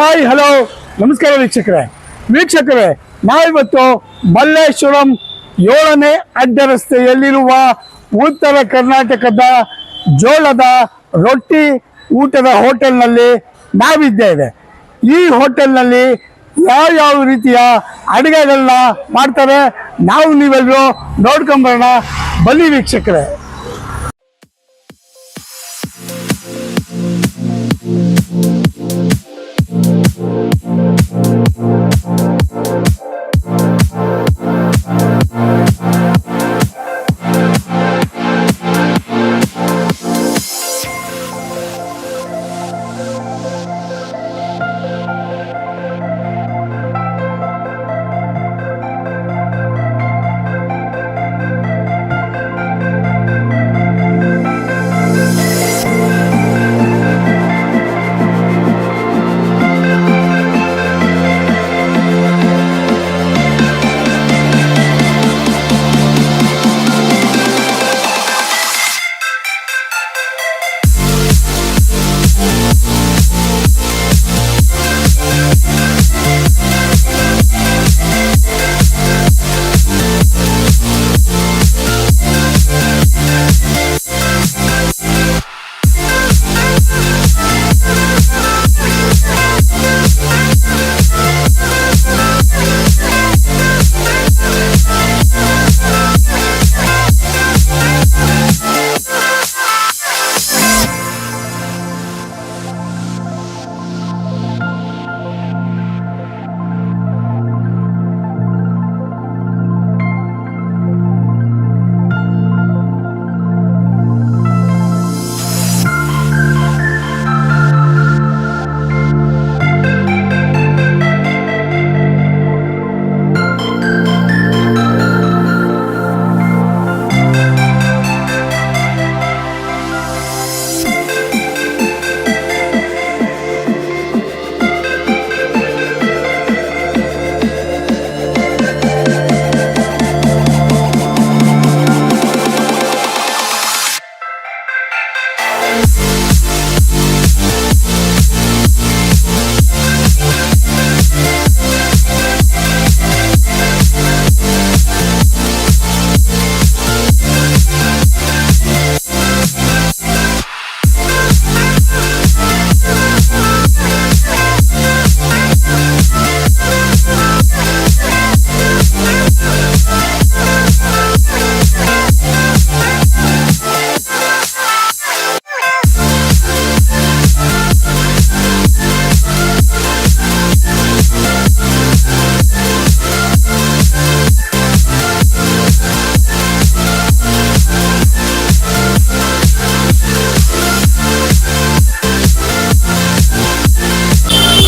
Hi hello ನಮಸ್ಕಾರ ವೀಕ್ಷಕರೇ. ವೀಕ್ಷಕರೇ, ನಾವಿವತ್ತು ಮಲ್ಲೇಶ್ವರಂ ಏಳನೇ ಅಡ್ಡ ರಸ್ತೆಯಲ್ಲಿರುವ ಉತ್ತರ ಕರ್ನಾಟಕದ ಜೋಳದ ರೊಟ್ಟಿ ಊಟದ ಹೋಟೆಲ್ನಲ್ಲಿ ನಾವಿದ್ದೇವೆ. ಈ ಹೋಟೆಲ್ನಲ್ಲಿ ಯಾವ್ಯಾವ ರೀತಿಯ ಅಡುಗೆಗಳನ್ನ ಮಾಡ್ತಾರೆ, ನಾವು ನೀವೆಲ್ಲರೂ ನೋಡ್ಕೊಂಬರೋಣ. ಬನ್ನಿ ವೀಕ್ಷಕರೇ.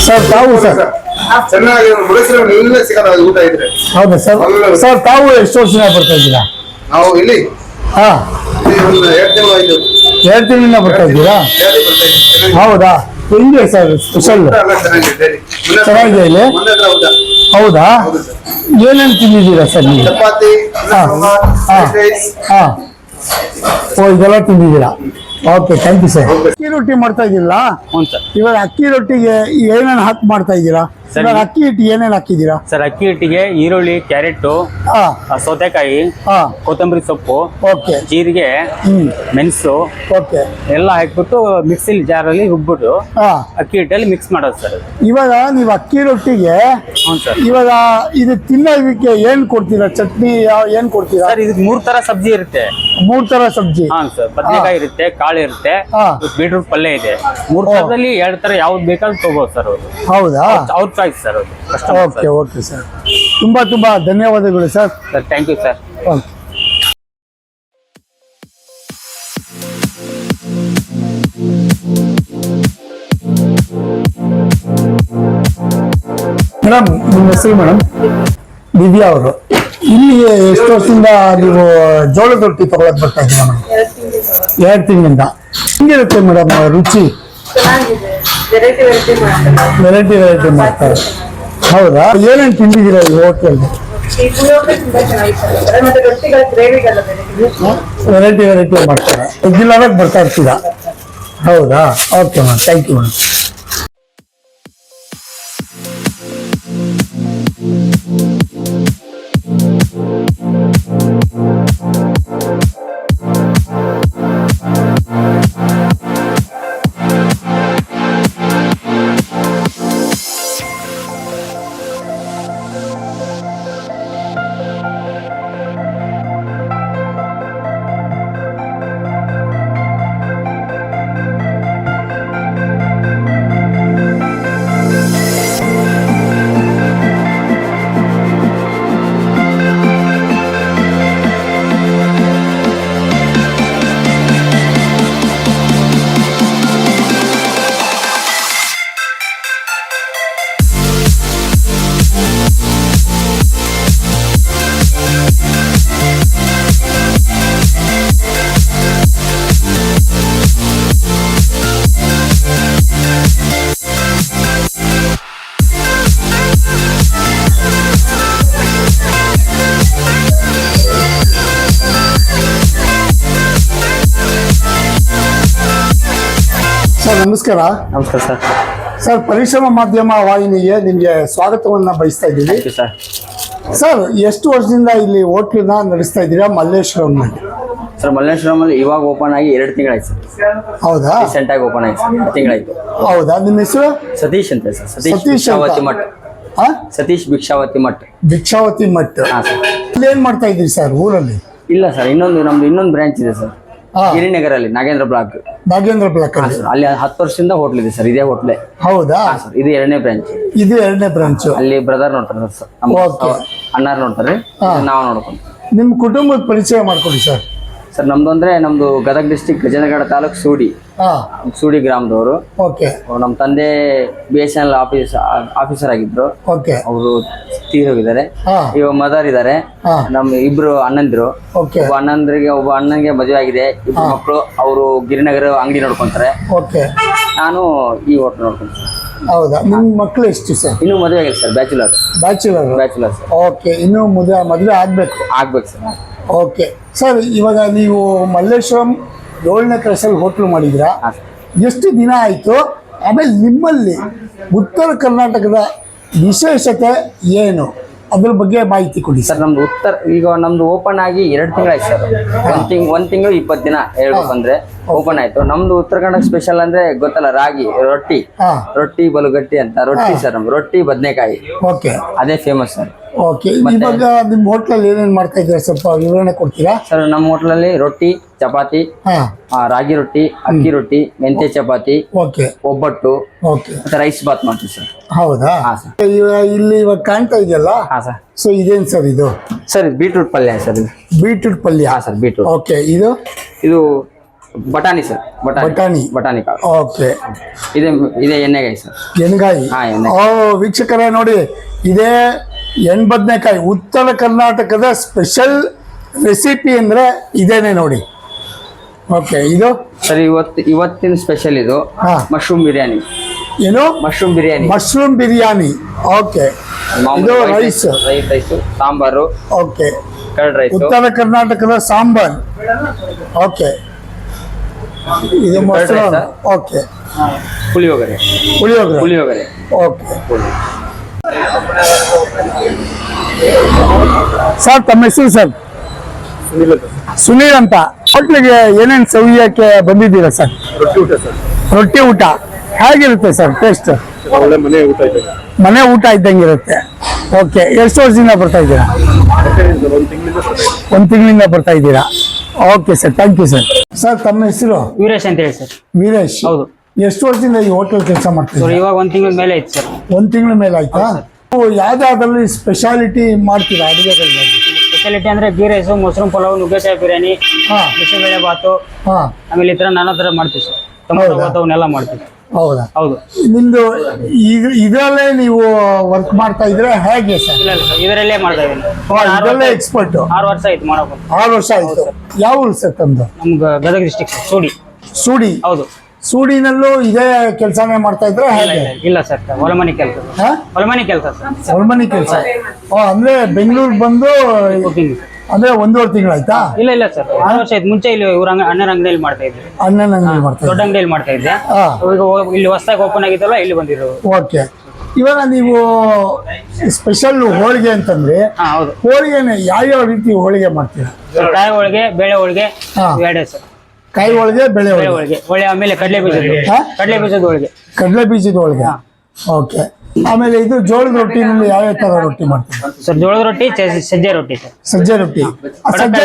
ಸರ್ ತಾವು ಸರ್. ಚೆನ್ನಾಗಿ ಎಲ್ಲ ಸಿಗಲ್ಲ ಊಟ ಇದ್ರೆ. ಹೌದಾ ಸರ್. ಸರ್ ತಾವು ಎಷ್ಟು ವರ್ಷದಿಂದ ಬರ್ತಾ ಇದ್ದೀರಾ? ನಾವು ಇಲ್ಲಿ. ಹಾ. ಎರಡು ತಿಂಗಳು ಆಯ್ತು. ಎರಡು ತಿಂಗಳಿಂದ ಬರ್ತಾ ಇದ್ದೀರಾ. ಹೌದಾ? ಹಿಂಗೆ ಸರ್ ಸ್ಪೆಷಲ್ ಚೆನ್ನಾಗಿದೆ. ಇಲ್ಲಿ? ಹೌದಾ. ಏನೇನು ತಿಂದಿದ್ದೀರಾ ಸರ್ ನೀವು? ಚಪಾತಿ ಹಾ. ಹಾ. ಓ ಇದೆಲ್ಲ ತಿಂದಿದ್ದೀರಾ? Okay thank you sir. ಅಕ್ಕಿ ರೊಟ್ಟಿ ಮಾಡ್ತಾ ಸರ್ ಇವಾಗ ಅಕ್ಕಿ ರೊಟ್ಟಿಗೆ ಏನೇನು ಹಾಕಿ ಮಾಡ್ತಾ ಇದ್ದೀರಾ? ಸರ್, ಅಕ್ಕಿ ಹಿಟ್ಟಿಗೆ ಏನೇನು ಹಾಕಿದ್ದೀರಾ? ಸರ್ ಅಕ್ಕಿ ಹಿಟ್ಟಿಗೆ ಈರುಳ್ಳಿ ಕ್ಯಾರೆಟ್ ಸೌತೆಕಾಯಿ ಹಾ. ಕೊತ್ತಂಬರಿ ಸೊಪ್ಪು ಓಕೆ. ಜೀರಿಗೆ ಮೆಣಸು ಓಕೆ. ಎಲ್ಲ ಹಾಕ್ಬಿಟ್ಟು ಮಿಕ್ಸಿಲಿ ಜಾರಲ್ಲಿ ರುಬ್ಬಿಟ್ಟು ಹಾ. ಅಕ್ಕಿ ಹಿಟ್ಟಲ್ಲಿ ಮಿಕ್ಸ್ ಮಾಡೋದು ಸರ್ ಇವಾಗ ನೀವು ಅಕ್ಕಿ ರೊಟ್ಟಿಗೆ ಇವಾಗ ಇದು ತಿನ್ನೋದಕ್ಕೆ ಏನ್ ಕೊಡ್ತೀರಾ? ಚಟ್ನಿ ಏನ್ ಕೊಡ್ತೀರಾ? ಸರ್ ಇದಕ್ಕೆ ಮೂರ್ ತರ ಸಬ್ಜಿ ಇರುತ್ತೆ. ಮೂರ್ ತರ ಸಬ್ಜಿ. ಹಾ ಸರ್ ಬದನೆಕಾಯಿ ಇರುತ್ತೆ ಕಾಳು ಇರುತ್ತೆ. ಬೀಟ್ರೂಟ್ ಪಲ್ಯ ಇದೆ. ಮೂರ್. ತರದಲ್ಲಿ ಎರಡ್ ತರ ಯಾವ್ದು ಬೇಕಾದ್ರೂ ತಗೋಬಹುದು ಸರ್ ಅವರು. ಹೌದಾ? ಅವ್ರ ಚಾಯ್ಸ್ ಸರ್ ಕಷ್ಟ ಓಕೆ ಓಕೆ ಸರ್ ತುಂಬಾ ತುಂಬಾ ಧನ್ಯವಾದಗಳು sir sir thank you sir okay madam ನಿಮ್ಮ ಹೆಸರು ಮೇಡಮ್ ದಿವ್ಯಾ ಅವರು. ಇಲ್ಲಿ ಎಷ್ಟು ವರ್ಷದಿಂದ ನೀವು ಜೋಳದ ರೊಟ್ಟಿ ತಗೊಳಕ್ ಬರ್ತಾ ಇದ್ದೀರಾ ಮೇಡಮ್ ಎರಡು ತಿಂಗಳಿಂದ. ಹೆಂಗಿರುತ್ತೆ ಮೇಡಮ್ ರುಚಿ? ವೆರೈಟಿ ವೆರೈಟಿ ಮಾಡ್ತಾರೆ. ಹೌದಾ? ಏನೇನು ತಿಂದಿದ್ದೀರಾ ಈ ಹೋಟೆಲ್? ವೆರೈಟಿ ವೆರೈಟಿ ಮಾಡ್ತಾರೆ. ಇದಿಲ್ಲ ಬರ್ತಾ ಇರ್ತೀರಾ? ಹೌದಾ? Okay ma'am thank you madam ನಮಸ್ಕಾರ. ನಮಸ್ಕಾರ ಸರ್. ಸರ್ ಪರಿಶ್ರಮ ಮಾಧ್ಯಮ ವಾಹಿನಿಗೆ ನಿಮಗೆ ಸ್ವಾಗತವನ್ನ ಬಯಸ್ತಾ ಇದ್ದೀವಿ. Thank you sir. ಸರ್ ಎಷ್ಟು ವರ್ಷದಿಂದ ಇಲ್ಲಿ ಹೋಟ್ಲನ್ನ ನಡೆಸ್ತಾ ಇದ್ದೀರಾ? ಮಲ್ಲೇಶ್ವರಂನಲ್ಲಿ. ಸರ್ ಮಲ್ಲೇಶ್ವರಮಲ್ಲಿ ಇವಾಗ ಓಪನ್ ಆಗಿ ಎರಡು ತಿಂಗಳಾಯ್ತು ಸರ್. ಹೌದಾ? ರೀಸೆಂಟ್ ಆಗಿ ಓಪನ್ ಆಯ್ತು ಸರ್. ಎರಡು ತಿಂಗಳಾಯ್ತು. ಹೌದಾ? ನಿಮ್ಮ ಹೆಸರು? ಸತೀಶ್ ಅಂತ ಸರ್. ಸತೀಶ್ ಸತೀಶ್ ಅಂತ. ಭಿಕ್ಷಾವತಿ ಮಠ್. ಆ? ಸತೀಶ್ ಭಿಕ್ಷಾವತಿ ಮಠ. ಭಿಕ್ಷಾವತಿ ಮಠ. ಹಾ ಸರ್. ಇಲ್ಲಿ ಏನ್ ಮಾಡ್ತಾ ಇದ್ದೀರಿ ಸರ್ ಊರಲ್ಲಿ? ಇಲ್ಲ ಸರ್ ಇನ್ನೊಂದು ನಮ್ದು ಇನ್ನೊಂದು ಬ್ರಾಂಚ್ ಇದೆ ಸರ್. ಹಾ. ಗಿರಿನಗರಲ್ಲಿ ನಾಗೇಂದ್ರ ಬ್ಲಾಕ್. ನಾಗೇಂದ್ರ ಬ್ಲಾಕ್ ಅಲ್ಲಿ. ಅಲ್ಲಿ ಹತ್ತು ವರ್ಷದಿಂದ ಹೋಟ್ಲ್ ಇದೆ ಸರ್ ಇದೇ ಹೋಟ್ಲೆ ಹೌದಾ? ಸರ್ ಇದು ಎರಡನೇ ಬ್ರಾಂಚ್ ಇದು ಎರಡನೇ ಬ್ರಾಂಚ್ ಅಲ್ಲಿ ಬ್ರದರ್ ನೋಡ್ತಾರೆ ಸರ್ Okay. ನೋಡ್ತಾರೆ. ನಾವು ನೋಡ್ಕೊಂಡು ನಿಮ್ ಕುಟುಂಬದ ಪರಿಚಯ ಮಾಡ್ಕೊಡಿ ಸರ್. ಸರ್ ನಮ್ದು ಅಂದ್ರೆ ನಮ್ದು ಗದಗ ಡಿಸ್ಟಿಕ್ ಗಜನಗಡ ತಾಲೂಕ್ ಸೂಡಿ. ಸೂಡಿ ಗ್ರಾಮದವರು. ಓಕೆ. ನಮ್ಮ ತಂದೆ B S N L office officer ಆಗಿದ್ರು. ಓಕೆ. ಅವರು ತೀರೋಗಿದ್ದಾರೆ ಹೋಗಿದ್ದಾರೆ. ಇವಾಗ ಮದರ್ ಇದ್ದಾರೆ. ನಮ್ ನಮ್ಮ ಇಬ್ರು ಅಣ್ಣಂದಿರು. ಓಕೆ. ಒಬ್ಬ ಅಣ್ಣಂದ್ರಿಗೆ ಒಬ್ಬ ಅಣ್ಣನಿಗೆ ಮದುವೆ ಆಗಿದೆ. ಇಬ್ರು ಮಕ್ಕಳು. ಅವರು ಗಿರಿನಗರ ಅಂಗಡಿ ನೋಡ್ಕೊಂತಾರೆ. ಓಕೆ. ನಾನು ಈ ಹೋಟ್ಲ್ ನೋಡ್ಕೊಂತೀನಿ. ಹೌದಾ? ನಿಮ್ಮ ಮಕ್ಕಳು ಎಷ್ಟು ಸರ್ ಇನ್ನು ಮದುವೆ ಆಗಿದೆ sir bachelor bachelor bachelor sir okay ಇನ್ನು ಮದುವೆ ಮದುವೆ ಆಗ್ಬೇಕು. ಆಗ್ಬೇಕು ಸರ್. ಓಕೆ. ಸರ್ ಇವಾಗ ನೀವು ಮಲ್ಲೇಶ್ವರಂ ಏಳನೇ ಕ್ಲಾಸಲ್ಲಿ ಹೋಟ್ಲು ಮಾಡಿದ್ರ? ಎಷ್ಟು ದಿನ ಆಯಿತು? ಆಮೇಲೆ ನಿಮ್ಮಲ್ಲಿ ಉತ್ತರ ಕರ್ನಾಟಕದ ವಿಶೇಷತೆ ಏನು? ಅದ್ರ ಬಗ್ಗೆ ಮಾಹಿತಿ ಕೊಡಿ ಸರ್. ನಮ್ದು ಉತ್ತರ ಈಗ ನಮ್ದು ಓಪನ್ ಆಗಿ ಎರಡು ತಿಂಗಳಾಯ್ತು ಸರ್. ಒಂದು ತಿಂಗ್ ಒಂದು ತಿಂಗಳು ಇಪ್ಪತ್ತು ದಿನ ಹೇಳ್ಬೇಕಂದ್ರೆ ಓಪನ್ ಆಯ್ತು. ನಮ್ದು ಉತ್ತರ ಕನ್ನಡ ಸ್ಪೆಷಲ್ ಅಂದ್ರೆ ಗೊತ್ತಲ್ಲ ರಾಗಿ ರೊಟ್ಟಿ. ರೊಟ್ಟಿ ಬಲುಗಟ್ಟಿ ಅಂತ ರೊಟ್ಟಿ ಸರ್ ನಮ್ದು ರೊಟ್ಟಿ ಬದನೆಕಾಯಿ. ಓಕೆ. ಅದೇ ಫೇಮಸ್ ಸರ್. ಓಕೆ ಇವಾಗ ನಿಮ್ಮ ಹೋಟ್ಲಲ್ಲಿ ಏನೇನು ಮಾಡ್ತಾ ಇದ್ದೀರಾ? ಸ್ವಲ್ಪ ವಿವರಣೆ ಕೊಡ್ತೀರಾ? ಸರ್ ನಮ್ಮ ಹೋಟ್ಲಲ್ಲಿ ರೊಟ್ಟಿ ಚಪಾತಿ ಹಾಂ. ಆ, ರಾಗಿ ರೊಟ್ಟಿ ಅಕ್ಕಿ ರೊಟ್ಟಿ ಮೆಂತ್ಯ ಚಪಾತಿ ಓಕೆ ಒಬ್ಬಟ್ಟು ಓಕೆ ಮತ್ತೆ ರೈಸ್ ಬಾತ್ ಮಾಡ್ತೀವಿ ಸರ್ ಹೌದಾ? ಹಾ ಸರ್ ಇವಾಗ ಇಲ್ಲಿ ಇವಾಗ ಕಾಣ್ತಾ ಇದೆಯಲ್ಲ? ಹಾ ಸರ್ ಸೊ ಇದೇನು ಸರ್ ಇದು? ಸರ್ ಬೀಟ್ರೂಟ್ ಪಲ್ಯ ಸರ್ ಇದು. ಬೀಟ್ರೂಟ್ ಪಲ್ಯ? ಹಾ ಸರ್ ಬೀಟ್ರೂಟ್ ಓಕೆ ಇದು? ಇದು ಬಟಾಣಿ ಸರ್ ಬಟಾಣಿ. ಬಟಾಣಿ. ಬಟಾಣಿ ಕಾಳು. ಓಕೆ ಇದೆ ಇದೆ ಎಣ್ಣೆಗಾಯಿ ಸರ್ ಎಣ್ಣೆಗಾಯಿ? ಹಾ, ಎಣ್ಣೆ. ಓ ವೀಕ್ಷಕರೇ ನೋಡಿ ಇದೇ ಎಣ್ ಬದನೆಕಾಯಿ ಉತ್ತರ ಕರ್ನಾಟಕದ ಸ್ಪೆಷಲ್ ರೆಸಿಪಿ ಅಂದ್ರೆ ಇದೇನೆ ನೋಡಿ. ಓಕೆ ಇದು? ಸರ್ ಇವತ್ತು ಇವತ್ತಿನ ಸ್ಪೆಷಲ್ ಇದು. ಹಾ. ಮಶ್ರೂಮ್ ಬಿರಿಯಾನಿ. ಏನು? Mushroom biryani. Mushroom biryani. Okay ಇದು rice rice rice sambar. Okay curd rice ಉತ್ತರ ಕರ್ನಾಟಕದ ಸಾಂಬಾರ್. ಓಕೆ ಇದು ಮೊಸರು ಆ? Okay. Puliyogare. Puliyogare. Puliyogare. Okay. Sir ತಮ್ಮ ಹೆಸರು ಸರ್? ಸುನೀಲ್ ಅಂತ. ಹೋಟ್ಲಿಗೆ ಏನೇನು ಸವಿಯಕ್ಕೆ ಬಂದಿದ್ದೀರಾ ಸರ್? ರೊಟ್ಟಿ ಊಟ. ಸರ್ ರೊಟ್ಟಿ ಊಟ ಹೇಗಿರುತ್ತೆ ಸರ್ ಟೇಸ್ಟ್ ಒಳ್ಳೆ ಮನೆ ಊಟ ಮನೆ ಊಟ ಇದ್ದಂಗೆ ಇರುತ್ತೆ ಓಕೆ ಎಷ್ಟು ವರ್ಷದಿಂದ ಬರ್ತಾ ಇದ್ದೀರಾ? ಸರ್ ಒಂದು ತಿಂಗಳಿಂದ ಬರ್ತಾ ಇದ್ದೀರಾ? Okay sir thank you sir sir ತಮ್ಮ ಹೆಸರು? ವೀರೇಶ್ ಅಂತ ಹೇಳಿ ಸರ್. ವೀರೇಶ್. ಹೌದು. ಎಷ್ಟು ವರ್ಷದಿಂದ ಈ ಹೋಟೆಲ್ ಕೆಲಸ ಸರ್ ಮಾಡ್ತೀರಾ ಇವಾಗ ಒಂದು ತಿಂಗಳ ಮೇಲೆ ಆಯ್ತು ಸರ್. ಒಂದು ತಿಂಗಳ ಮೇಲೆ ಆಯ್ತಾ? ಯಾವ್ದಾದ್ರಲ್ಲಿ ಸ್ಪೆಷಾಲಿಟಿ ಮಾಡ್ತೀರಾ ಅಡುಗೆಗಳಲ್ಲಿ ಸ್ಪೆಷಾಲಿಟಿ ಅಂದ್ರೆ ಗೀ ರೈಸ್ ಮೊಸರು ಪಲಾವ್ ನುಗ್ಗೆಕಾಯಿ ಬಿರಿಯಾನಿ ಹಾಂ. ಬಿಸಿಬೇಳೆ ಬಾತು. ಹಾಂ. ಆಮೇಲೆ ಈ ತರ ನಾನಾ ತರ ಮಾಡ್ತೀವಿ ಸರ್. ಟೊಮೊಟೊ ಹೌದಾ? ಅವನ್ನೆಲ್ಲ ಮಾಡ್ತೀವಿ. ಹೌದಾ? ಹೌದು. ನಿಮ್ದು ಈಗ ಇದರಲ್ಲೇ ನೀವು ವರ್ಕ್ ಮಾಡ್ತಾ ಇದ್ರೆ ಹೇಗೆ ಸರ್? ಇಲ್ಲ ಇಲ್ಲ ಸರ್. ಇದರಲ್ಲೇ ಮಾಡ್ತಾ ಇದ್ದೀನಿ. ಆರು ಇದರಲ್ಲೇ ವರ್ಷ- ಎಕ್ಸ್ಪರ್ಟ್ ಆರು ವರ್ಷ ಆಯ್ತು ಮಾಡೋದು ಆರು ವರ್ಷ ಆಯ್ತು. ಯಾವ ಊರು ಸರ್ ತಂದು ನಮ್ಗೆ ಗದಗ ಡಿಸ್ಟಿಕ್ ಸೂಡಿ. ಸೂಡಿ. ಹೌದು. ಸೂಡಿನಲ್ಲೂ ಇದೇ ಕೆಲಸನೇ ಮಾಡ್ತಾ ಇದ್ರೆ ಇಲ್ಲ ಹೇಗೆ? ಇಲ್ಲ ಇಲ್ಲ ಸರ್ ಹೊಲಮನಿ ಕೆಲಸ ಹಾ? ಹೊಲಮನೆ ಕೆಲಸ ಸರ್. ಕೆಲಸ? ಓ ಅಂದ್ರೆ ಬೆಂಗಳೂರು ಬಂದು ಕುಕಿಂಗ್ ಅಂದ್ರೆ ಒಂದೂವರೆ ತಿಂಗಳಾಯ್ತಾ? ಇಲ್ಲ ಇಲ್ಲ ಸರ್ ಆರು ವರ್ಷ ಆಯ್ತು. ಮುಂಚೆ ಇಲ್ಲಿ ಇವ್ರ ಅಂಗ- ಅಣ್ಣನ ಅಂಗಡಿಯಲ್ಲಿ ಮಾಡ್ತಾ ಇದ್ದೆ. ಅಣ್ಣನ ಅಂಗಡಿ ಮಾಡ್ತಾ ದೊಡ್ಡ ಅಂಗಡಿಯಲ್ಲಿ ಮಾಡ್ತಾ ಇದ್ದೆ. ಹಾ. ಈಗ ಹೋ- ಇಲ್ಲಿ ಹೊಸದಾಗಿ ಓಪನ್ ಆಗಿದ್ದಲ್ಲ ಇಲ್ಲಿ ಬಂದಿರೋದು. ಓಕೆ. ಇವಾಗ ನೀವು ಸ್ಪೆಷಲ್ ಹೋಳಿಗೆ ಅಂತಂದ್ರೆ ಹಾ ಹೌದು. ಹೋಳಿಗೆನ ಯಾವ್ಯಾವ ರೀತಿ ಹೋಳಿಗೆ ಮಾಡ್ತೀರಾ? ಕಾಯಿ ಹೋಳಿಗೆ ಬೇಳೆ ಹೋಳಿಗೆ ಹಾ. ಸರ್. ಕಾಯಿ ಹೋಳಿಗೆ ಬೆಳೆ ಒಳಗೆ. ಒಳ್ಳೆ ಆಮೇಲೆ ಕಡಲೆ ಬೀಜದ ಹಾ? ಕಡಲೆ ಬೀಜದ ಹೋಳಿಗೆ ಕಡಲೆ ಬೀಜದ ಹೋಳಿಗೆ ಓಕೆ. ಆಮೇಲೆ ಇದು ಜೋಳದ ರೊಟ್ಟಿನಲ್ಲಿ ಯಾವ ತರ ರೊಟ್ಟಿ ಮಾಡ್ತೀರಾ? ಸರ್ ಜೋಳದ ರೊಟ್ಟಿ ಚ- ಸಜ್ಜೆ ರೊಟ್ಟಿ ಸರ್. ಸಜ್ಜೆ ರೊಟ್ಟಿ. ಆ ಸಜ್ಜೆ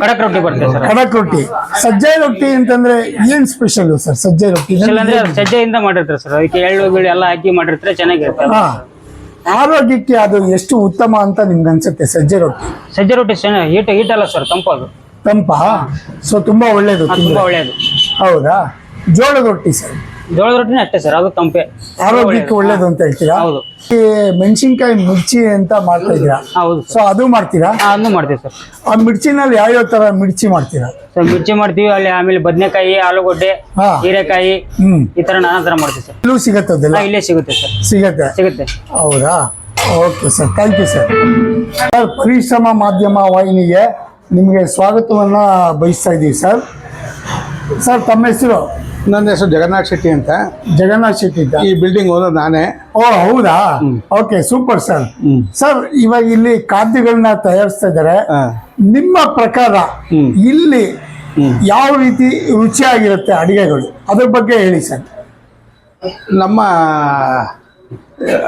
ಕಡಕ್ ರೊಟ್ಟಿ ಬರ್ತದೆ ಸರ್. ಕಡಕ್ ರೊಟ್ಟಿ. ಸಜ್ಜೆ ರೊಟ್ಟಿ ಅಂತಂದ್ರೆ ಏನ್ ಸ್ಪೆಷಲ್ ಸರ್? ಸಜ್ಜೆ ರೊಟ್ಟಿ ಸ್ಪೆಷಲ್ ಅಂದ್ರೆ ಅದು ಸಜ್ಜೆಯಿಂದ ಮಾಡಿರ್ತಾರೆ ಸರ್. ಅದಕ್ಕೆ ಎಳ್ಳು ಗಿಳ್ಳು ಎಲ್ಲ ಹಾಕಿ ಮಾಡಿರ್ತಾರೆ ಚೆನ್ನಾಗಿರುತ್ತೆ. ಹಾ. ಆರೋಗ್ಯಕ್ಕೆ ಅದು ಎಷ್ಟು ಉತ್ತಮ ಅಂತ ನಿಮ್ಗೆ ಅನ್ಸುತ್ತೆ ಸಜ್ಜೆ ರೊಟ್ಟಿ? ಸಜ್ಜೆ ರೊಟ್ಟಿ ಚೆನ್ನಾಗಿ ಹೀಟ್ ಹೀಟ್ ಅಲ್ಲ ಸರ್ ತಂಪದು ತಂಪ. ಸೊ ತುಂಬಾ ಒಳ್ಳೇದು ಅದು ತುಂಬಾ ಒಳ್ಳೆಯದು ಹೌದಾ? ಜೋಳದ ರೊಟ್ಟಿ ಸರ್. ಜೋಳದ ರೊಟ್ಟಿನೇ ಅಷ್ಟೇ ಸರ್ ಅದು ತಂಪೆ. ಆರೋಗ್ಯಕ್ಕೆ ಒಳ್ಳೇದು. ಅಂತ ಹೇಳ್ತೀರಾ? ಹೌದು. ಈ ಮೆಣಸಿನ್ಕಾಯಿ ಮಿರ್ಚಿ ಅಂತ ಮಾಡ್ತಾ ಇದ್ದೀರಾ? ಹೌದು ಸೊ ಅದು ಮಾಡ್ತೀರಾ? ಅದನ್ನು ಮಾಡ್ತೀವಿ ಸರ್. ಆ ಮಿರ್ಚಿನಲ್ಲಿ ಯಾವ್ಯಾವ ತರ ಮಿರ್ಚಿ ಮಾಡ್ತೀರಾ? ಸರ್ ಮಿರ್ಚಿ ಮಾಡ್ತೀವಿ ಅಲ್ಲಿ ಆಮೇಲೆ ಬದನೆಕಾಯಿ ಆಲೂಗಡ್ಡೆ ಹಾ. ಹೀರೆಕಾಯಿ ಹ್ಮ್. ಈ ತರ ನಾನಾ ತರ ಮಾಡ್ತೀವಿ ಸರ್. ಇಲ್ಲೂ ಸಿಗತ್ತೆ ಅದೆಲ್ಲ? ಹಾ, ಇಲ್ಲೇ ಸಿಗುತ್ತೆ ಸರ್. ಸಿಗತ್ತೆ? ಸಿಗುತ್ತೆ. ಹೌದಾ? Okay sir thank you sir. Sir ಪರಿಶ್ರಮ ಮಾಧ್ಯಮ ವಾಹಿನಿಗೆ ನಿಮಗೆ ಸ್ವಾಗತವನ್ನು ಬಯಸ್ತಾ ಇದ್ದೀವಿ ಸರ್. ಸರ್ ತಮ್ಮ ಹೆಸರು? ನನ್ನ ಹೆಸರು ಜಗನ್ನಾಥ್ ಶೆಟ್ಟಿ ಅಂತ. ಜಗನ್ನಾಥ್ ಶೆಟ್ಟಿ ಅಂತ. ಈ ಬಿಲ್ಡಿಂಗ್ ಓನರ್ ನಾನೇ. ಓ ಹೌದಾ? Okay super sir. ಸರ್ ಇವಾಗ ಇಲ್ಲಿ ಖಾದ್ಯಗಳನ್ನ ತಯಾರಿಸ್ತಾ ಇದ್ದಾರೆ. ನಿಮ್ಮ ಪ್ರಕಾರ ಇಲ್ಲಿ ಯಾವ ರೀತಿ ರುಚಿಯಾಗಿರುತ್ತೆ ಅಡುಗೆಗಳು? ಅದ್ರ ಬಗ್ಗೆ ಹೇಳಿ ಸರ್. ನಮ್ಮ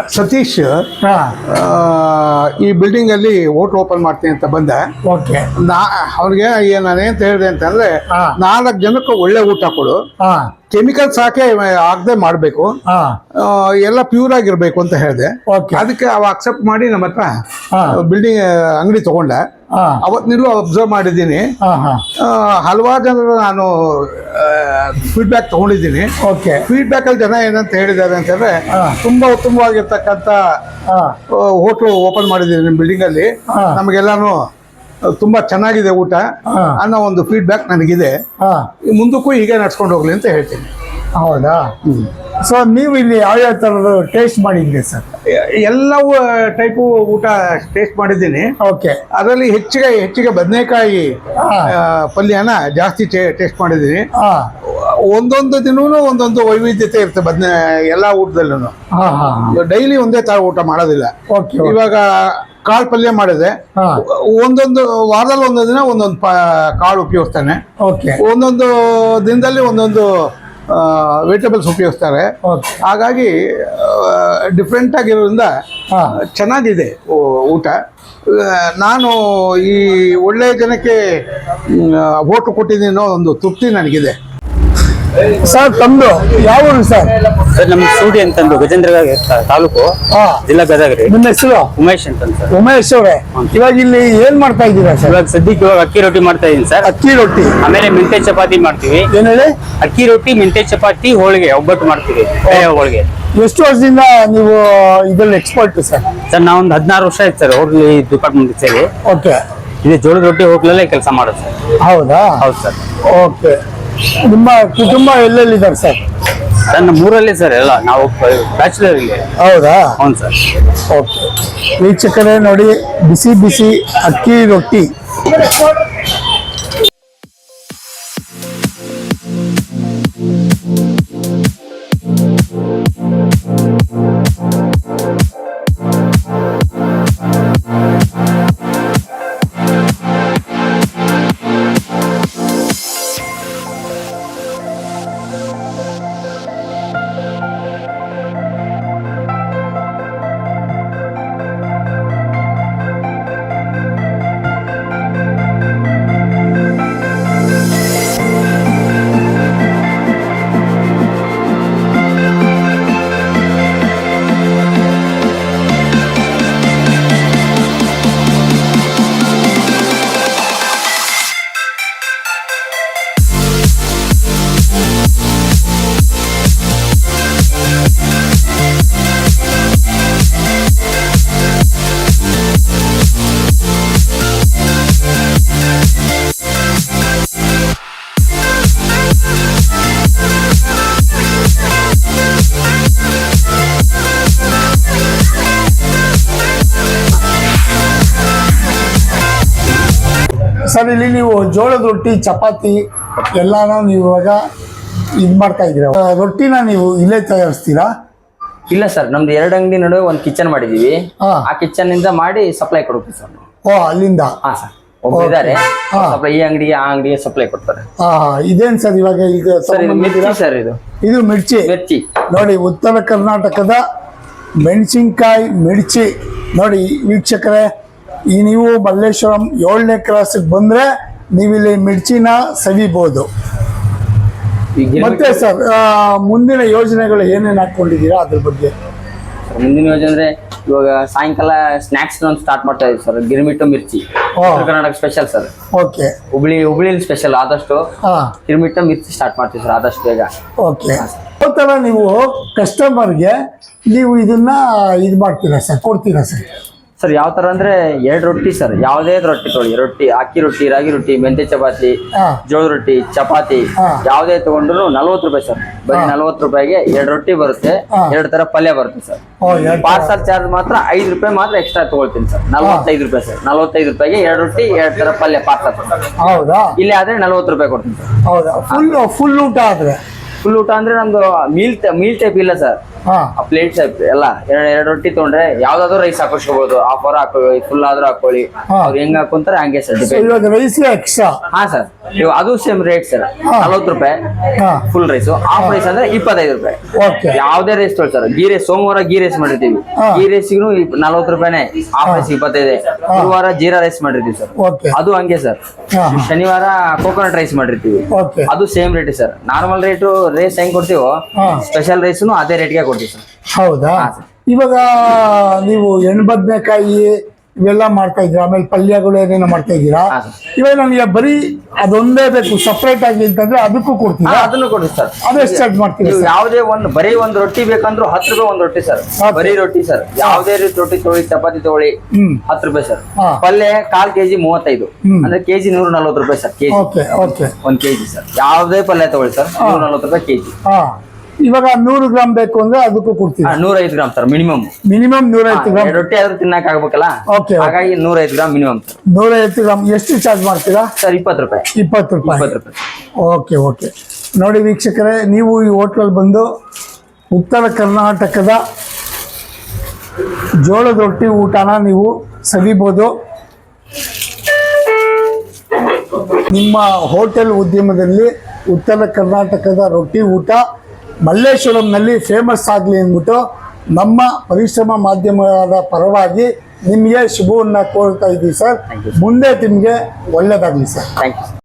ಸತೀಶ್ ಹಾ. ಈ ಬಿಲ್ಡಿಂಗಲ್ಲಿ ಹೋಟ್ಲ್ ಓಪನ್ ಮಾಡ್ತೀನಿ ಅಂತ ಬಂದೆ. ಓಕೆ. ನಾ ಅವ್ರಿಗೆ ಏನ್ ನಾನೇಂತ ಹೇಳಿದೆ ಅಂತಂದ್ರೆ ಹಾ. ನಾಲ್ಕು ಜನಕ್ಕೆ ಒಳ್ಳೆ ಊಟ ಕೊಡು. ಹಾ. ಕೆಮಿಕಲ್ಸ್ ಹಾಕಿ ಆಗದೆ ಮಾಡಬೇಕು. ಹಾ. ಎಲ್ಲ ಪ್ಯೂರ್ ಆಗಿರ್ಬೇಕು ಅಂತ ಹೇಳಿದೆ. ಓಕೆ. ಅದಕ್ಕೆ ಅವ ಅಕ್ಸೆಪ್ಟ್ ಮಾಡಿ ನಮ್ಮ ಹತ್ರ ಹಾ. ಬಿಲ್ಡಿಂಗ್ ಅಂಗಡಿ ತಗೊಂಡ. ಹಾ. ಅವತ್ತಿನಲ್ಲೂ ಅಬ್ಸರ್ವ್ ಮಾಡಿದ್ದೀನಿ. ಹಾ ಹಾ. ಆ, ಹಲವಾರು ಜನರು ನಾನು ಫೀಡ್ಬ್ಯಾಕ್ ತಗೊಂಡಿದ್ದೀನಿ. ಓಕೆ. ಫೀಡ್ಬ್ಯಾಕ್ ಅಲ್ಲಿ ಜನ ಏನಂತ ಹೇಳಿದ್ದಾರೆ ಅಂತಂದ್ರೆ ಹಾ. ತುಂಬಾ ಉತ್ತಮವಾಗಿರ್ತಕ್ಕಂಥ ಹಾ. ಹೋಟ್ಲು ಓಪನ್ ಮಾಡಿದ್ದೀನಿ ನಿಮ್ಮ ಬಿಲ್ಡಿಂಗ್ ಅಲ್ಲಿ. ನಮಗೆಲ್ಲಾನು ತುಂಬಾ ಚೆನ್ನಾಗಿದೆ ಊಟ. ಅನ್ನೋ ಒಂದು ಫೀಡ್ಬ್ಯಾಕ್ ನನಗಿದೆ. ಮುಂದಕ್ಕೂ ಹೀಗೆ ನಡ್ಸ್ಕೊಂಡು ಹೋಗ್ಲಿ ಅಂತ ಹೇಳ್ತೀನಿ. ಹೌದಾ? ಸೊ ನೀವು ಇಲ್ಲಿ ಯಾವ್ಯಾವ ಥರದ ಟೇಸ್ಟ್ ಮಾಡಿದ್ರಿ ಸರ್ ಎಲ್ಲವೂ ಟೈಪು ಊಟ ಟೇಸ್ಟ್ ಮಾಡಿದ್ದೀನಿ. ಓಕೆ ಅದರಲ್ಲಿ ಹೆಚ್ಚಿಗೆ ಹೆಚ್ಚಿಗೆ ಬದನೆಕಾಯಿ. ಪಲ್ಯನ ಜಾಸ್ತಿ ಟೇಸ್ಟ್ ಮಾಡಿದ್ದೀನಿ. ಒಂದೊಂದು ದಿನವೂ ಒಂದೊಂದು ವೈವಿಧ್ಯತೆ ಇರುತ್ತೆ ಬದನೆ ಎಲ್ಲ ಊಟದಲ್ಲೂ ಹಾ ಹಾ ಡೈಲಿ ಒಂದೇ ತರ ಊಟ ಮಾಡೋದಿಲ್ಲ. ಓಕೆ ಇವಾಗ ಕಾಳು ಪಲ್ಯ ಮಾಡಿದೆ ಹಾ. ಒಂದೊಂದು ವಾರದಲ್ಲಿ ಒಂದೊಂದು ದಿನ ಒಂದೊಂದು ಪ ಕಾಳು ಉಪಯೋಗಿಸ್ತಾನೆ. ಓಕೆ ಒಂದೊಂದು ದಿನದಲ್ಲಿ ಒಂದೊಂದು ವೆಜಿಟೇಬಲ್ಸ್ ಉಪಯೋಗಿಸ್ತಾರೆ. ಓಕೆ ಹಾಗಾಗಿ ಡಿಫ್ರೆಂಟ್ ಆಗಿರೋದ್ರಿಂದ ಹಾ. ಚೆನ್ನಾಗಿದೆ ಊ- ಊಟ. ಆ, ನಾನು ಈ ಒಳ್ಳೆಯ ಜನಕ್ಕೆ ಓಟು ಕೊಟ್ಟಿದ್ದೀನಿ ಅನ್ನೋ ಒಂದು ತೃಪ್ತಿ ನನಗಿದೆ. ಸರ್ ತಮ್ದು ಯಾವ ಊರು ಸರ್? ಸರ್ ನಮ್ಮ ಸೂಡಿ ಅಂತಂದು ಗಜೇಂದ್ರ ತಾಲೂಕು ಹಾ. ಜಿಲ್ಲಾ ಗದಗ ರೀ ನಿಮ್ಮ ಹೆಸರು? ಉಮೇಶ್ ಅಂತ ಸರ್. ಉಮೇಶ್ ಅವರೇ. ಇವಾಗ ಇಲ್ಲಿ ಏನ್ ಮಾಡ್ತಾ ಇದ್ದೀರಾ ಸರ್? ಇವಾಗ ಸದ್ಯಕ್ಕೆ ಇವಾಗ ಅಕ್ಕಿ ರೊಟ್ಟಿ ಮಾಡ್ತಾ ಇದೀನಿ ಸರ್. ಅಕ್ಕಿ ರೊಟ್ಟಿ. ಆಮೇಲೆ ಮೆಂತೆ ಚಪಾತಿ ಮಾಡ್ತೀವಿ. ಏನ್ ಹೇಳಿ? ಅಕ್ಕಿ ರೊಟ್ಟಿ ಮೆಂತೆ ಚಪಾತಿ ಹೋಳಿಗೆ ಒಬ್ಬಟ್ಟು ಮಾಡ್ತೀವಿ ಹೋಳಿಗೆ. ಎಷ್ಟು ವರ್ಷದಿಂದ ನೀವು ಇದ್ರಲ್ಲಿ ಎಕ್ಸ್ಪರ್ಟ್ ಸರ್? ಸರ್ ನಾವೊಂದು ಹದಿನಾರು ವರ್ಷ ಆಯ್ತು ಸರ್ ಹೋಟ್ಲಿ ಡಿಪಾರ್ಟ್ಮೆಂಟ್ ಸೇರಿ. ಓಕೆ. ಇದೆ ಜೋಳದ ರೊಟ್ಟಿ ಹೋಟ್ಲಲ್ಲೇ ಕೆಲಸ ಮಾಡೋದು ಸರ್. ಹೌದಾ? ಹೌದು ಸರ್. ಓಕೆ. ನಿಮ್ಮ ಕುಟುಂಬ ಎಲ್ಲೆಲ್ಲಿದ್ದಾರೆ ಸರ್? ಸರ್ ನಮ್ಮ ಊರಲ್ಲೇ ಸರ್ ಎಲ್ಲ ನಾವು ಬ್ಯಾಚುಲರ್ ಇಲ್ಲಿ. ಹೌದಾ? ಹೌದು ಸರ್. ಓಕೆ. ವೀಕ್ಷಕರೇ ನೋಡಿ ಬಿಸಿ ಬಿಸಿ ಅಕ್ಕಿ ರೊಟ್ಟಿ. ಸರ್ ಇಲ್ಲಿ ನೀವು ಜೋಳದ ರೊಟ್ಟಿ ಚಪಾತಿ ಎಲ್ಲಾನು ನೀವು ಇವಾಗ ಇದು ಮಾಡ್ತಾ ಇದ್ದೀರಾ? ರೊಟ್ಟಿನ ನೀವು ಇಲ್ಲೇ ತಯಾರಿಸ್ತೀರಾ? ಇಲ್ಲ ಸರ್ ನಮ್ದು ಎರಡು ಅಂಗಡಿ ನಡುವೆ ಒಂದು ಕಿಚನ್ ಮಾಡಿದೀವಿ. ಹಾ. ಆ ಕಿಚನ್ ಇಂದ ಮಾಡಿ ಸಪ್ಲೈ ಕೊಡ್ತೀವಿ ಸರ್. ಓ ಅಲ್ಲಿಂದ? ಹಾ ಸರ್ ಒಬ್ರು ಇದಾರೆ. ಹಾ. ಸಪ್ಲೈ ಈ ಅಂಗಡಿಗೆ ಆ ಅಂಗಡಿಗೆ ಸಪ್ಲೈ ಕೊಡ್ತಾರೆ. ಹಾ ಇದೇನ್ ಸರ್ ಇವಾಗ ಈಗ ಸರ್ ಇದು ಮಿರ್ಚಿ ಸರ್ ಇದು. ಇದು ಮಿರ್ಚಿ. ಮಿರ್ಚಿ. ನೋಡಿ ಉತ್ತರ ಕರ್ನಾಟಕದ ಮೆಣಸಿನ್ಕಾಯಿ ಮಿರ್ಚಿ. ನೋಡಿ ವೀಕ್ಷಕರೇ ಈ ನೀವು ಮಲ್ಲೇಶ್ವರಂ ಏಳನೇ ಕ್ರಾಸಿಗೆ ಬಂದ್ರೆ ನೀವಿಲ್ಲಿ ಮಿರ್ಚಿನ ಸವಿಬೋದು. ಮತ್ತೆ ಸರ್ ಮುಂದಿನ ಯೋಜನೆಗಳು ಏನೇನು ಹಾಕೊಂಡಿದ್ದೀರಾ ಅದ್ರ ಬಗ್ಗೆ? ಮುಂದಿನ ಯೋಜನೆ ಅಂದ್ರೆ ಇವಾಗ ಸಾಯಂಕಾಲ ಸ್ನಾಕ್ಸ್ ಸ್ಟಾರ್ಟ್ ಮಾಡ್ತಾ ಇದೀವಿ ಸರ್ ಗಿರ್ಮಿಟ್ಟು ಮಿರ್ಚಿ. ಉತ್ತರ Karnataka special sir. Okay. Hubli Hubli special ಆದಷ್ಟು ಗಿರ್ಮಿಟ್ಟು ಮಿರ್ಚಿ ಸ್ಟಾರ್ಟ್ ಮಾಡ್ತೀವಿ ಸರ್ ಆದಷ್ಟು ಬೇಗ. ಓಕೆ. ನೀವು ಕಸ್ಟಮರ್ಗೆ ನೀವು ಇದನ್ನ ಇದು ಮಾಡ್ತೀರಾ ಸರ್ ಕೊಡ್ತೀರಾ ಸರ್? ಸರ್ ಯಾವ ತರ ಅಂದ್ರೆ ಎರಡು ರೊಟ್ಟಿ ಸರ್ ಯಾವುದೇ ರೊಟ್ಟಿ ತೊಗೊಳ್ಳಿ. ರೊಟ್ಟಿ ಅಕ್ಕಿ ರೊಟ್ಟಿ ರಾಗಿ ರೊಟ್ಟಿ ಮೆಂತೆ ಚಪಾತಿ ಜೋಳ ಜೋಳದ ರೊಟ್ಟಿ ಚಪಾತಿ ಯಾವ್ದೇ ತಗೊಂಡ್ರು ನಲ್ವತ್ತು ರೂಪಾಯಿ ಸರ್. ಬರೀ ನಲ್ವತ್ತು ರೂಪಾಯಿಗೆ ಎರಡು ರೊಟ್ಟಿ ಬರುತ್ತೆ. ಎರಡು ತರ ಪಲ್ಯ ಬರುತ್ತೆ ಸರ್. ಪಾರ್ಸಲ್ ಚಾರ್ಜ್ ಮಾತ್ರ ಐದು ರೂಪಾಯಿ ಮಾತ್ರ ಎಕ್ಸ್ಟ್ರಾ ತಗೊಳ್ತೀನಿ ಸರ್. ನಲ್ವತ್ತೈದು ರೂಪಾಯಿ ಸರ್. ನಲ್ವತ್ತೈದು ರೂಪಾಯಿಗೆ ಎರಡು ರೊಟ್ಟಿ ಎರಡು ತರ ಪಲ್ಯ ಪಾರ್ಸಲ್ ಹೌದಾ? ಇಲ್ಲಿ ಆದ್ರೆ ನಲ್ವತ್ತು ರೂಪಾಯಿ ಕೊಡ್ತೀನಿ ಸರ್. ಹೌದಾ? ಫುಲ್ ಫುಲ್ ಊಟ ಆದ್ರೆ? ಫುಲ್ ಊಟ ಅಂದ್ರೆ ನಮ್ದು ಮೀಲ್ ಮೀಲ್ ಟೈಪ್ ಇಲ್ಲ ಸರ್. ಆ ಪ್ಲೇಟ್ ಟೈಪ್ ಎಲ್ಲ ಎರಡು ಎರಡು ರೊಟ್ಟಿ ತೊಗೊಂಡ್ರೆ ಯಾವ್ದಾದ್ರು ರೈಸ್ ಹಾಕೋಸ್ಕೋಬಹುದು ಆಫರ್ ಅವರ್ ಹಾಕೊಳ್ಳಿ ಫುಲ್ ಆದ್ರೂ ಹಾಕೊಳ್ಳಿ. ಅವ್ರು ಹೆಂಗ್ ಹಾಕೊಂತಾರೆ ಹಂಗೆ ಸರ್ ಇವಾಗ ಎಕ್ಸ್ಟ್ರಾ ಹಾ ಸರ್ ಅದು ಸೇಮ್ ರೇಟ್ ಸರ್ ನಲ್ವತ್ತು ರೂಪಾಯಿ ಫುಲ್ ರೈಸ್ ಆಫ್ ರೈಸ್ ಅಂದ್ರೆ ಇಪ್ಪತ್ತೈದು ರೂಪಾಯಿ. ಯಾವ್ದೇ ರೈಸ್ ತೊಳ್ ಸರ್ ಗೀ ರೈಸ್ ಸೋಮವಾರ ಗೀ ರೈಸ್ ಮಾಡಿರ್ತೀವಿ. ಗೀ ರೈಸ್ಗೂ ನಲವತ್ತು ರೂಪಾಯಿನೇ. ಹಾಫ್ ರೈಸ್ ಇಪ್ಪತ್ತೈದು. ಗುರುವಾರ ಜೀರಾ ರೈಸ್ ಮಾಡಿರ್ತೀವಿ ಸರ್ ಅದು ಹಂಗೆ ಸರ್ ಶನಿವಾರ ಕೋಕೋನಟ್ ರೈಸ್ ಮಾಡಿರ್ತೀವಿ. ಅದು same rate sir normal rate rice ಹೆಂಗ್ ಕೊಡ್ತೀವೋ. ಸ್ಪೆಷಲ್ ರೈಸ್ನು ಅದೇ ರೇಟ್ಗೆ ಕೊಡ್ತೀವಿ ಸರ್. ಹೌದಾ? ಇವಾಗ ನೀವು ಎಣ್ಣೆ ಬದನೆಕಾಯಿ ಇವೆಲ್ಲ ಮಾಡ್ತಾ ಇದ್ದೀರಾ? ಆಮೇಲೆ ಪಲ್ಯಗಳು ಏನೇನು ಮಾಡ್ತಾ ಇದ್ದೀರಾ? ಇವಾಗ ನನಗೆ ಬರೀ ಅದೊಂದೇ ಬೇಕು ಸಪ್ರೇಟ್ ಆಗಿ ಅಂತಂದ್ರೆ ಅದಕ್ಕೂ ಕೊಡ್ತೀವಿ ಅದನ್ನು ಕೊಡಿ ಸರ್. ಅದು ಎಷ್ಟು ಚಾರ್ಜ್ ಮಾಡ್ತೀವಿ ಯಾವುದೇ ಒಂದು ಬರೀ ಒಂದು ರೊಟ್ಟಿ ಬೇಕಂದ್ರು ಹತ್ತು ರೂಪಾಯಿ ಒಂದು ರೊಟ್ಟಿ ಸರ್. ಬರೀ ರೊಟ್ಟಿ ಸರ್. ಯಾವುದೇ ರೀತಿ ರೊಟ್ಟಿ ತೊಳಿ ಚಪಾತಿ ತೊಳಿ ಹತ್ತು ರೂಪಾಯಿ ಸರ್. ಪಲ್ಯ ಕಾಲ್ ಕೆಜಿ ಮೂವತ್ತೈದು. ಅಂದ್ರೆ ಕೆಜಿ ನೂರ ನಲ್ವತ್ತು ರೂಪಾಯಿ ಸರ್ ಕೆಜಿ. ಒಂದ್ ಕೆಜಿ ಸರ್. ಯಾವುದೇ ಪಲ್ಯ ತಗೊಳ್ಳಿ ಸರ್ ನೂರ ನಲ್ವತ್ತು ರೂಪಾಯಿ ಕೆಜಿ. ಹಾ. ಇವಾಗ ನೂರು ಗ್ರಾಮ್ ಬೇಕು ಅಂದ್ರೆ ಅದಕ್ಕೂ ಕೊಡ್ತೀರಾ ನೂರೈದು ಗ್ರಾಮ್ ಸರ್ ಮಿನಿಮಮ್ ಮಿನಿಮಮ್ ನೂರೈವತ್ತು ಗ್ರಾಮ್. ರೊಟ್ಟಿ ಆದ್ರೂ ತಿನ್ನಕ್ ಆಗ್ಬೇಕಲ್ಲ? ಓಕೆ. ಹಾಗಾಗಿ ನೂರೈದು ಗ್ರಾಮ್ ಮಿನಿಮಮ್ ನೂರೈವತ್ತು ಗ್ರಾಮ್. ಎಷ್ಟು ಚಾರ್ಜ್ ಮಾಡ್ತೀರಾ? ಸರ್ ಇಪ್ಪತ್ತು ರೂಪಾಯಿ. ಇಪ್ಪತ್ತು ರೂಪಾಯಿ. ಇಪ್ಪತ್ತು ರೂಪಾಯಿ. ಓಕೆ ಓಕೆ ನೋಡಿ ವೀಕ್ಷಕರೇ ನೀವು ಈ ಹೋಟ್ಲಲ್ಲಿ ಬಂದು ಉತ್ತರ ಕರ್ನಾಟಕದ ಜೋಳದ ರೊಟ್ಟಿ ಊಟನ ನೀವು ಸವಿಬೋದು. ನಿಮ್ಮ ಹೋಟೆಲ್ ಉದ್ಯಮದಲ್ಲಿ ಉತ್ತರ ಕರ್ನಾಟಕದ ರೊಟ್ಟಿ ಊಟ ಮಲ್ಲೇಶ್ವರಂನಲ್ಲಿ ಫೇಮಸ್ ಆಗಲಿ ಅಂದ್ಬಿಟ್ಟು ನಮ್ಮ ಪರಿಶ್ರಮ ಮಾಧ್ಯಮದ ಪರವಾಗಿ ನಿಮಗೆ ಶುಭವನ್ನು ಕೋರ್ತಾ ಇದ್ದೀವಿ ಸರ್. ಮುಂದೆ ನಿಮಗೆ ಒಳ್ಳೆಯದಾಗಲಿ ಸರ್. ಥ್ಯಾಂಕ್ ಯು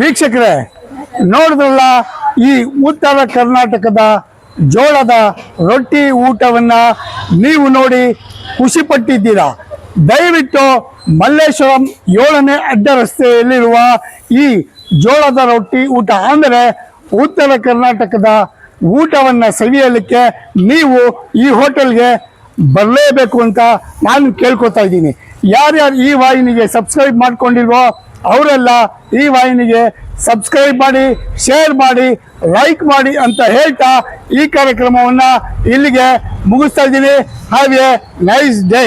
ವೀಕ್ಷಕರೇ ನೋಡಿದ್ರಲ್ಲ ಈ ಉತ್ತರ ಕರ್ನಾಟಕದ ಜೋಳದ ರೊಟ್ಟಿ ಊಟವನ್ನ ನೀವು ನೋಡಿ ಖುಷಿ ಪಟ್ಟಿದ್ದೀರಾ ದಯವಿಟ್ಟು ಮಲ್ಲೇಶ್ವರಂ ಏಳನೇ ಅಡ್ಡ ರಸ್ತೆಯಲ್ಲಿರುವ ಈ ಜೋಳದ ರೊಟ್ಟಿ ಊಟ, ಅಂದರೆ ಉತ್ತರ ಕರ್ನಾಟಕದ ಊಟವನ್ನು ಸವಿಯಲಿಕ್ಕೆ ನೀವು ಈ ಹೋಟೆಲ್ಗೆ ಬರಲೇಬೇಕು ಅಂತ ನಾನು ಕೇಳ್ಕೊತಾ ಇದ್ದೀನಿ. ಯಾರ್ಯಾರು ಈ ವಾಹಿನಿಗೆ ಸಬ್ಸ್ಕ್ರೈಬ್ ಮಾಡ್ಕೊಂಡಿಲ್ವೋ ಅವರೆಲ್ಲ ಈ ವಾಹಿನಿಗೆ ಸಬ್ಸ್ಕ್ರೈಬ್ ಮಾಡಿ ಶೇರ್ ಮಾಡಿ ಲೈಕ್ ಮಾಡಿ ಅಂತ ಹೇಳ್ತಾ ಈ ಕಾರ್ಯಕ್ರಮವನ್ನು ಇಲ್ಲಿಗೆ ಮುಗಿಸ್ತಾ ಇದ್ದೀನಿ. Have A nice day